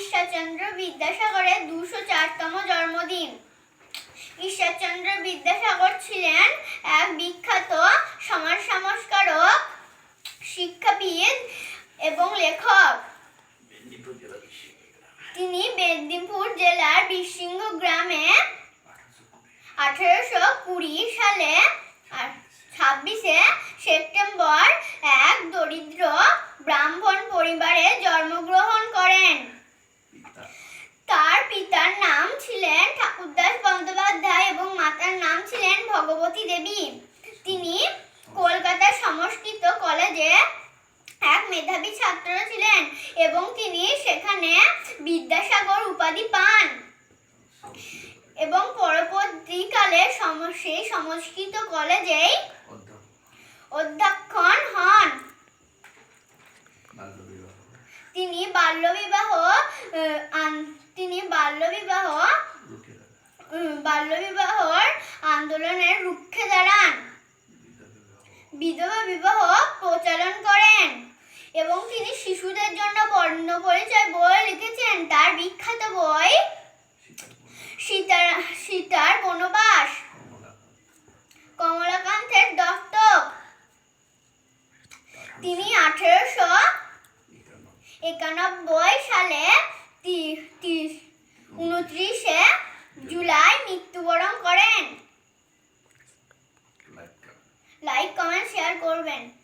ঈশ্বরচন্দ্র বিদ্যাসাগরের দুশো চারতম জন্মদিন। ঈশ্বরচন্দ্র বিদ্যাসাগর ছিলেন এক বিখ্যাত সমাজ সংস্কারক শিক্ষাবিদ এবং লেখক। তিনি মেদিনীপুর জেলার বিশৃঙ্গ গ্রামে আঠেরোশো কুড়ি সালে ছাব্বিশে সেপ্টেম্বর এক দরিদ্র ভগবতী দেবী। তিনি কলকাতার সংস্কৃত কলেজে এক মেধাবী ছাত্র ছিলেন এবং তিনি সেখানে বিদ্যাসাগর উপাধি পান। এবং পরবর্তীকালে সেই সংস্কৃত কলেজেই অধ্যক্ষণ হন। তিনি বাল্যবিবাহ তিনি বাল্যবিবাহ বাল্যবিবাহর আন্দোলনের রুক্ষে দাঁড়ান। বিধবা বিবাহ প্রচলন করেন এবং তিনি শিশুদের জন্য বর্ণ পরিচয় বই লিখেছেন। তার বিখ্যাত বই সীতার সীতার বনবাস। কমলাকান্তের দত্তক। তিনি আঠেরোশো একানব্বই সালে তি তিরিশ ven.